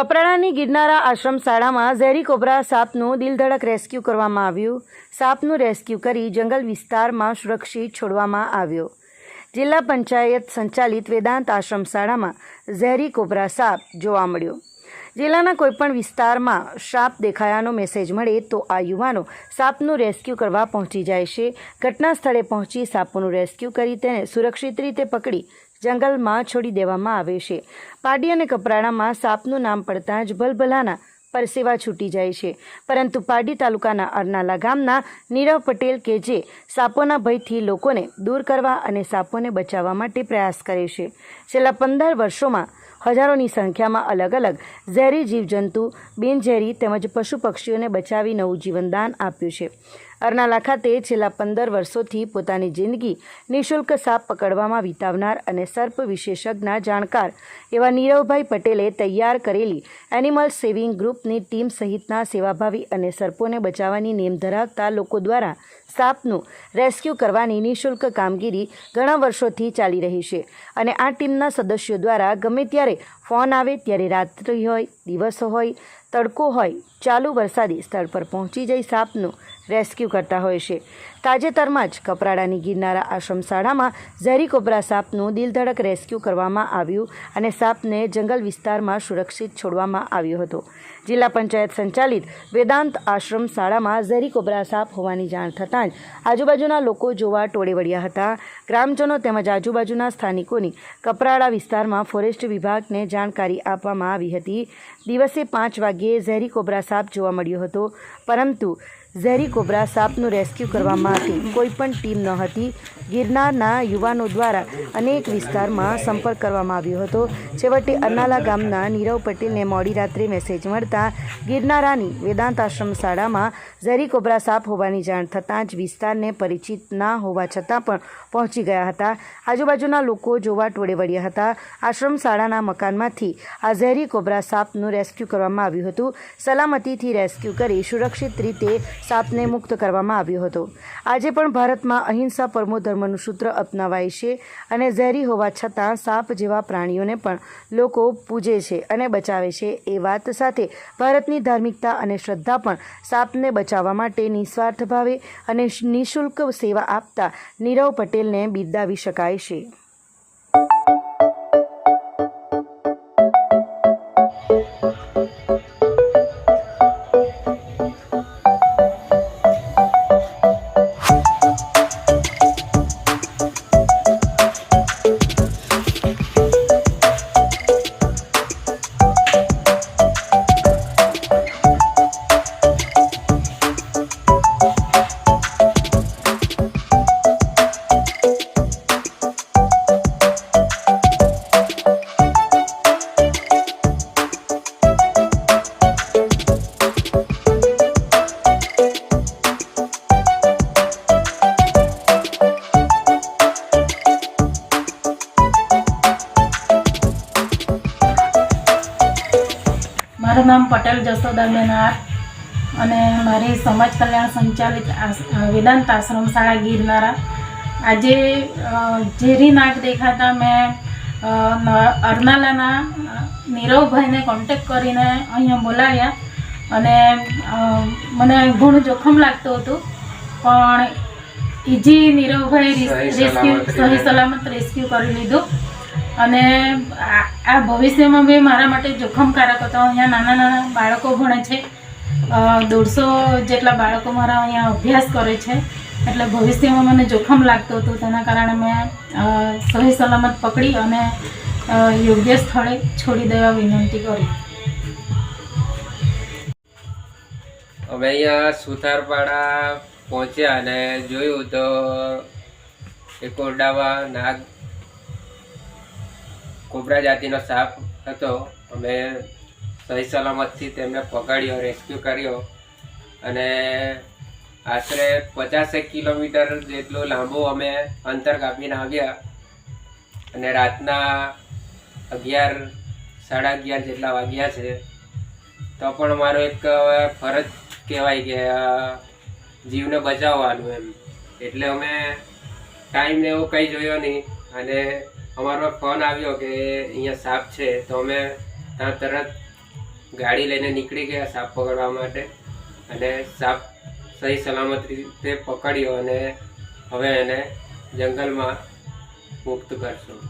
કપરાડાની ગિરનારા આશ્રમ શાળામાં ઝેરી cobra સાપનું દિલધડક rescue કરવામાં આવ્યું. સાપનું રેસ્ક્યુ કરી જંગલ વિસ્તારમાં સુરક્ષિત છોડવામાં આવ્યો. જિલ્લા પંચાયત સંચાલિત વેદાંત આશ્રમ શાળામાં ઝેરી કોબરા સાપ જોવા મળ્યો. જિલ્લાના કોઈપણ વિસ્તારમાં સાપ દેખાયાનો મેસેજ મળે તો આ યુવાનો સાપનું રેસ્ક્યુ કરવા પહોંચી જાય છે. ઘટના સ્થળે પહોંચી સાપોનું રેસ્ક્યુ કરી તેને સુરક્ષિત રીતે પકડી જંગલમાં છોડી દેવામાં આવે છે. પાડી અને કપરાડામાં સાપનું નામ પડતાં જ ભલભલાના પરસેવા છૂટી જાય છે. પરંતુ પારડી તાલુકાના અરનાલા ગામના નીરવ પટેલ કે જે સાપોના ભયથી લોકોને દૂર કરવા અને સાપોને બચાવવા માટે પ્રયાસ કરે છે. છેલ્લા પંદર વર્ષોમાં હજારોની સંખ્યામાં અલગ અલગ ઝેરી જીવજંતુ, બિનઝેરી તેમજ પશુ પક્ષીઓને બચાવી નવું જીવનદાન આપ્યું છે. અરનાલા ખાતે છેલ્લા પંદર વર્ષોથી પોતાની જિંદગી નિઃશુલ્ક સાપ પકડવામાં વિતાવનાર અને સર્પ વિશેષજ્ઞના જાણકાર એવા નીરવભાઈ પટેલે તૈયાર કરેલી એનિમલ સેવિંગ ગ્રુપની ટીમ સહિતના સેવાભાવી અને સર્પોને બચાવવાની નેમ ધરાવતા લોકો દ્વારા સાપનું રેસ્ક્યુ કરવાની નિઃશુલ્ક કામગીરી ઘણા વર્ષોથી ચાલી રહી છે અને આ ટીમના સદસ્યો દ્વારા ગમે ત્યારે ફોન આવે ત્યારે રાત્રિ હોય, દિવસ હોય, તડકો હોય ચાલુ વરસાદી સ્થળ પર પહોંચી જઈ સાપનું રેસ્ક્યુ કરતા હોય છે. તાજેતરમાં જ કપરાડાની ગિરનારા આશ્રમ શાળામાં ઝેરી કોબરા સાપનું દિલધડક રેસ્ક્યુ કરવામાં આવ્યું અને સાપને જંગલ વિસ્તારમાં સુરક્ષિત છોડવામાં આવ્યો હતો. જિલ્લા પંચાયત સંચાલિત વેદાંત આશ્રમ શાળામાં ઝેરી કોબરા સાપ હોવાની જાણ થતાં જ આજુબાજુના લોકો જોવા ટોળે વળ્યા હતા. ગ્રામજનો તેમજ આજુબાજુના સ્થાનિકોની કપરાડા વિસ્તારમાં ફોરેસ્ટ વિભાગને જાણકારી આપવામાં આવી હતી. દિવસે પાંચ વાગ્યે ઝેરી કોબરા સાપ જોવા મળ્યો હતો. પરંતુ ઝેરી કોબરા સાપનું રેસ્ક્યુ કરવા માટે કોઈ પણ ટીમ ન હતી. ગિરનારના યુવાનો દ્વારા અનેક વિસ્તારમાં સંપર્ક કરવામાં આવ્યો હતો. છેવટે અરનાલા ગામના નીરવ પટેલને મોડી રાત્રે મેસેજ મળતા ગિરનારાની વેદાંત આશ્રમ શાળામાં ઝેરી કોબરા સાપ હોવાની જાણ થતાં જ વિસ્તારને પરિચિત ના હોવા છતાં પણ પહોંચી ગયા હતા. આજુબાજુના લોકો જોવા ટોળે વળ્યા હતા. આશ્રમ શાળાના મકાનમાંથી આ ઝેરી કોબરા સાપનું રેસ્ક્યુ કરવામાં આવ્યું હતું. સલામતીથી રેસ્ક્યુ કરી સુરક્ષિત રીતે સાપને મુક્ત કરવામાં આવ્યો હતો. આજે પણ ભારતમાં અહિંસા પરમો ધર્મનું સૂત્ર અપનાવાય છે અને ઝેરી હોવા છતાં સાપ જેવા પ્રાણીઓને પણ લોકો પૂજે છે અને બચાવે છે. એ વાત સાથે ભારતની ધાર્મિકતા અને શ્રદ્ધા પણ સાપને બચાવવા માટે નિસ્વાર્થ ભાવે અને નિઃશુલ્ક સેવા આપતા નીરવ પટેલને બિરદાવી શકાય છે. મારું નામ પટેલ જસોદાબેન આર અને મારી સમાજ કલ્યાણ સંચાલિત વેદાંત આશ્રમ શાળા ગિરનારા. આજે ઝેરી નાગ દેખાતા મેં અરનાલાના નીરવભાઈને કોન્ટેક કરીને અહીંયા બોલાવ્યા અને મને ઘણું જોખમ લાગતું હતું પણ ઇજી નીરવભાઈ રેસ્ક્યુ સહી સલામત રેસ્ક્યુ કરી લીધું. અને આ ભવિષ્યમાં બી મારા માટે જોખમકારક હતો. અહીંયા નાના નાના બાળકો ભણે છે. દોઢસો જેટલા બાળકો મારા અહીંયા અભ્યાસ કરે છે. એટલે ભવિષ્યમાં મને જોખમ લાગતું હતું. તેના કારણે મેં સહી સલામત પકડી અને યોગ્ય સ્થળે છોડી દેવા વિનંતી કરી. અમે અહીંયા સુથારપાડા પહોંચ્યા અને જોયું તો એક ઓરડામાં નાગ કોબરા જાતિનો સાપ હતો. અમે સહી સલામતથી તેમને પકડ્યો રેસ્ક્યુ કર્યો અને આશરે પચાસેક કિલોમીટર જેટલું લાંબુ અમે અંતર કાપીને આવ્યા અને રાતના અગિયાર, સાડા અગિયાર જેટલા વાગ્યા છે. તો પણ મારો એક ફરજ કહેવાય કે જીવને બચાવવાનું એમ. એટલે અમે ટાઈમ એવો કંઈ જોયો નહીં અને અમારો ફોન આવ્યો કે અહીંયા સાપ છે, તો અમે ત્યાં તરત ગાડી લઈને નીકળી ગયા સાપ પકડવા માટે. અને સાપ સહી સલામત રીતે પકડ્યો અને હવે એને જંગલમાં મુક્ત કરશું.